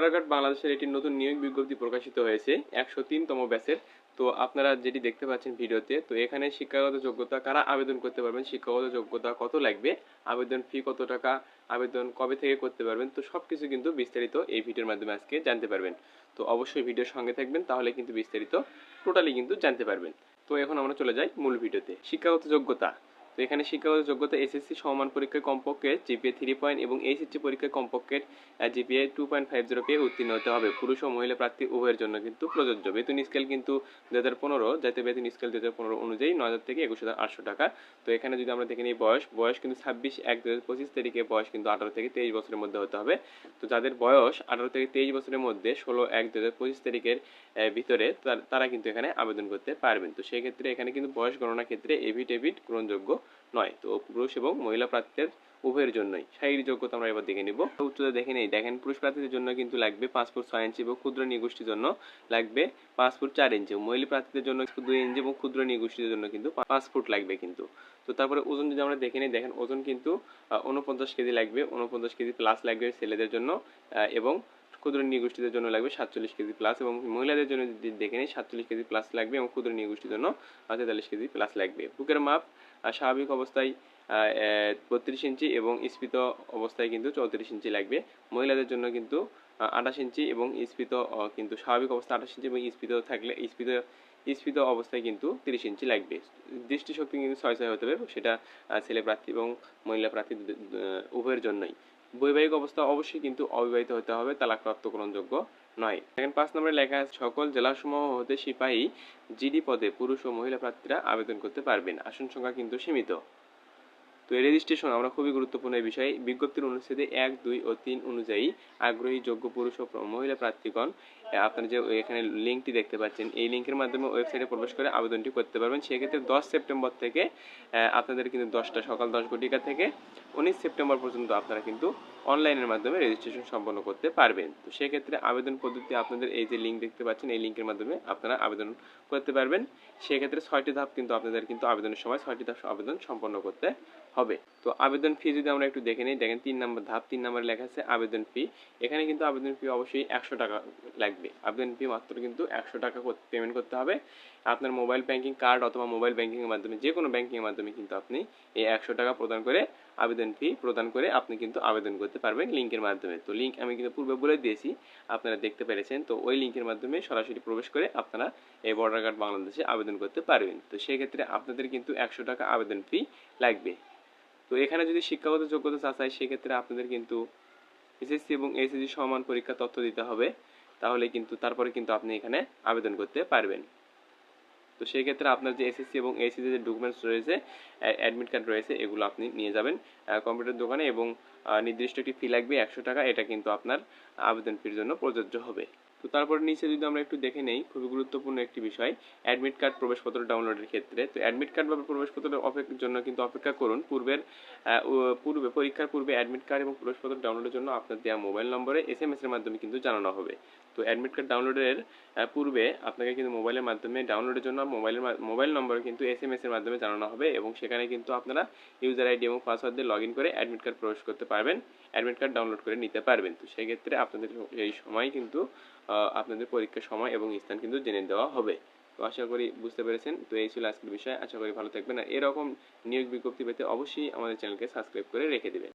Border বাংলাদেশের একটি নতুন নিয়োগ বিজ্ঞপ্তি প্রকাশিত হয়েছে, একশো তিনতম ব্যাচের। তো আপনারা যেটি দেখতে পাচ্ছেন ভিডিওতে, তো এখানে শিক্ষাগত যোগ্যতা, কারা আবেদন করতে পারবেন, শিক্ষাগত যোগ্যতা কত লাগবে, আবেদন ফি কত টাকা, আবেদন কবে থেকে করতে পারবেন, তো সব কিছু কিন্তু বিস্তারিত এই ভিডিওর মাধ্যমে আজকে জানতে পারবেন। তো অবশ্যই ভিডিওর সঙ্গে থাকবেন, তাহলে কিন্তু বিস্তারিত, টোটালি কিন্তু জানতে পারবেন। তো এখন আমরা চলে যাই মূল ভিডিওতে। শিক্ষাগত যোগ্যতা এখানে শিক্ষাগত যোগ্যতা এসএসসি সমান পরীক্ষায় কমপক্ষে জিপিএ থ্রি পয়েন্ট এবং এইচএসসি পরীক্ষায় কমপক্ষে GPA two point five zero পেয়ে উত্তীর্ণ হতে হবে। পুরুষ ও মহিলা প্রার্থী উভয়ের জন্য কিন্তু প্রযোজ্য। বেতন স্কেল কিন্তু দু হাজার পনেরো, জাতীয় বেতন স্কেল দু হাজার পনেরো অনুযায়ী নয় হাজার থেকে একুশ হাজার আটশো টাকা। তো এখানে যদি আমরা দেখে নিই বয়স বয়স কিন্তু ছাব্বিশ এক দু হাজার পঁচিশ তারিখে, বয়স কিন্তু আঠারো থেকে তেইশ বছরের মধ্যে হতে হবে। তো যাদের বয়স আঠারো থেকে তেইশ বছরের মধ্যে, ষোলো এক দু হাজার পঁচিশ তারিখের ভিতরে তার- কিন্তু এখানে আবেদন করতে পারবেন। তো সেই ক্ষেত্রে এখানে কিন্তু বয়স গণনার ক্ষেত্রে এভিডেভিট গ্রহণযোগ্য নয়, তো পুরুষ এবং মহিলা প্রার্থীদের উভয়ের জন্যই। শারীরিক যোগ্যতা আমরা এবার দেখে নিব। উচ্চতা দেখে নেই। দেখেন, পুরুষ প্রার্থীদের জন্য কিন্তু লাগবে ফুট ছয় ইঞ্চি এবং ক্ষুদ্র নিগোষ্ঠীর জন্য লাগবে ফুট চার ইঞ্চি মহিলা প্রার্থীদের জন্য দুই ইঞ্চি এবং ক্ষুদ্র নিগোষ্ঠীদের জন্য কিন্তু পা- পাঁচ ফুট লাগবে কিন্তু। তো তারপরে ওজন যদি আমরা দেখে নিই, দেখেন, ওজন কিন্তু উনপঞ্চাশ কেজি লাগবে উনপঞ্চাশ কেজি প্লাস লাগবে ছেলেদের জন্য এবং ক্ষুদ্র নিগোষ্ঠীদের জন্য লাগবে সাতচল্লিশ কেজি প্লাস এবং মহিলাদের জন্য যদি দেখে নিই, সাতচল্লিশ কেজি প্লাস লাগবে এবং ক্ষুদ্র নিগোষ্ঠীর জন্য তেতাল্লিশ কেজি প্লাস লাগবে। বুকের মাপ স্বাভাবিক অবস্থায় বত্রিশ ইঞ্চি এবং স্ফীত অবস্থায় কিন্তু চৌত্রিশ ইঞ্চি লাগবে। মহিলাদের জন্য কিন্তু আঠাশ ইঞ্চি এবং স্ফীত কিন্তু স্বাভাবিক অবস্থা আঠাশ ইঞ্চি এবং স্ফীত থাকলে, স্ফীত স্ফীত অবস্থায় কিন্তু তিরিশ ইঞ্চি লাগবে। দৃষ্টিশক্তি কিন্তু ছয় ছয় হতে হবে সেটা ছেলে প্রার্থী এবং মহিলা প্রার্থী উভয়ের জন্যই। বৈবাহিক অবস্থা অবশ্যই কিন্তু অবিবাহিত হতে হবে, তালাকপ্রাপ্ত গ্রহণযোগ্য নয়। সেকেন্ড পাঁচ নম্বরে লেখা আছে, সকল জেলাসমূহ হতে সিপাহী জিডি পদে পুরুষ ও মহিলা প্রার্থীরা আবেদন করতে পারবেন। আসন সংখ্যা কিন্তু সীমিত। তো এই রেজিস্ট্রেশন আমরা খুবই গুরুত্বপূর্ণ এই বিষয়। বিজ্ঞপ্তির অনুচ্ছেদে এক, দুই ও তিন অনুযায়ী আগ্রহী, যোগ্য পুরুষ ও মহিলা প্রার্থীগণ আপনারা যে এখানে লিঙ্কটি দেখতে পাচ্ছেন, এই লিঙ্কের মাধ্যমে ওয়েবসাইটে প্রবেশ করে আবেদনটি করতে পারবেন। সেক্ষেত্রে দশ সেপ্টেম্বর থেকে আপনাদের কিন্তু দশটা, সকাল দশ ঘটিকা থেকে উনিশ সেপ্টেম্বর পর্যন্ত আপনারা কিন্তু অনলাইনের মাধ্যমে রেজিস্ট্রেশন সম্পন্ন করতে পারবেন। তো সেক্ষেত্রে আবেদন পদ্ধতি আপনাদের এই যে লিঙ্ক দেখতে পাচ্ছেন, এই লিঙ্কের মাধ্যমে আপনারা আবেদন করতে পারবেন। সেক্ষেত্রে ছয়টি ধাপ কিন্তু আপনাদের কিন্তু আবেদনের সময় ছয়টি ধাপ আবেদন সম্পন্ন করতে হবে। তো আবেদন ফি যদি আমরা একটু দেখে নিই, দেখেন তিন নম্বর ধাপ, তিন নম্বরে লেখা আছে আবেদন ফি এখানে কিন্তু আবেদন ফি অবশ্যই একশো টাকা লাগবে। আবেদন ফি মাত্র কিন্তু একশো টাকা পেমেন্ট করতে হবে। আপনার মোবাইল ব্যাংকিং কার্ড অথবা মোবাইল ব্যাংকিংয়ের মাধ্যমে যে কোনো ব্যাংকিংয়ের মাধ্যমে কিন্তু আপনি এই একশো টাকা প্রদান করে আবেদন ফি প্রদান করে আপনি কিন্তু আবেদন করতে পারবেন লিঙ্কের মাধ্যমে। তো লিঙ্ক আমি কিন্তু পূর্বে বলে দিয়েছি, আপনারা দেখতে পেরেছেন। তো ওই লিঙ্কের মাধ্যমে সরাসরি প্রবেশ করে আপনারা এই বর্ডার কার্ড বাংলাদেশে আবেদন করতে পারবেন। তো সেক্ষেত্রে আপনাদের কিন্তু একশো টাকা আবেদন ফি লাগবে। তো এখানে যদি শিক্ষাগত যোগ্যতা চাচাই সেক্ষেত্রে আপনাদের কিন্তু এসএসসি এবং এসএসসি সমান পরীক্ষা তথ্য দিতে হবে। তাহলে কিন্তু, তারপরে কিন্তু আপনি এখানে আবেদন করতে পারবেন। তো সেই ক্ষেত্রে আপনার যে এসএসসি এবং এসএসসি যে ডকুমেন্টস রয়েছে অ্যাডমিট কার্ড রয়েছে, এগুলো আপনি নিয়ে যাবেন কম্পিউটার দোকানে এবং নির্দিষ্ট একটি ফি লাগবে একশো টাকা। এটা কিন্তু আপনার আবেদন ফির জন্য প্রযোজ্য হবে। তো তারপর নিচে যদি আমরা একটু দেখে নেই, খুবই গুরুত্বপূর্ণ একটি বিষয় অ্যাডমিট কার্ড প্রবেশপত্র ডাউনলোডের ক্ষেত্রে। তো অ্যাডমিট কার্ড বা প্রবেশপত্রের অপেক্ষার জন্য কিন্তু অপেক্ষা করুন। পূর্বের পূর্বে, পরীক্ষার পূর্বে অ্যাডমিট কার্ড এবং প্রবেশপত্র ডাউনলোডের জন্য আপনার দেওয়া মোবাইল নম্বরে এস এম এস এর মাধ্যমে কিন্তু জানানো হবে। তো অ্যাডমিট কার্ড ডাউনলোডের পূর্বে আপনাকে কিন্তু মোবাইলের মাধ্যমে ডাউনলোডের জন্য মোবাইলের মোবাইল নম্বরে কিন্তু এস এম এস এর মাধ্যমে জানানো হবে এবং সেখানে কিন্তু আপনারা ইউজার আইডি এবং পাসওয়ার্ড দিয়ে লগ ইন করে অ্যাডমিট কার্ড প্রবেশ করতে পারবেন। অ্যাডমিট কার্ড ডাউনলোড করে নিতে পারবেন। তো সেক্ষেত্রে আপনাদের এই সময় কিন্তু আপনাদের পরীক্ষার সময় এবং স্থান কিন্তু জেনে দেওয়া হবে। তো আশা করি বুঝতে পেরেছেন। তো এই ছিল আজকের বিষয়। আশা করি ভালো থাকবেন। আর এরকম নিয়োগ বিজ্ঞপ্তি পেতে অবশ্যই আমাদের চ্যানেলকে সাবস্ক্রাইব করে রেখে দেবেন।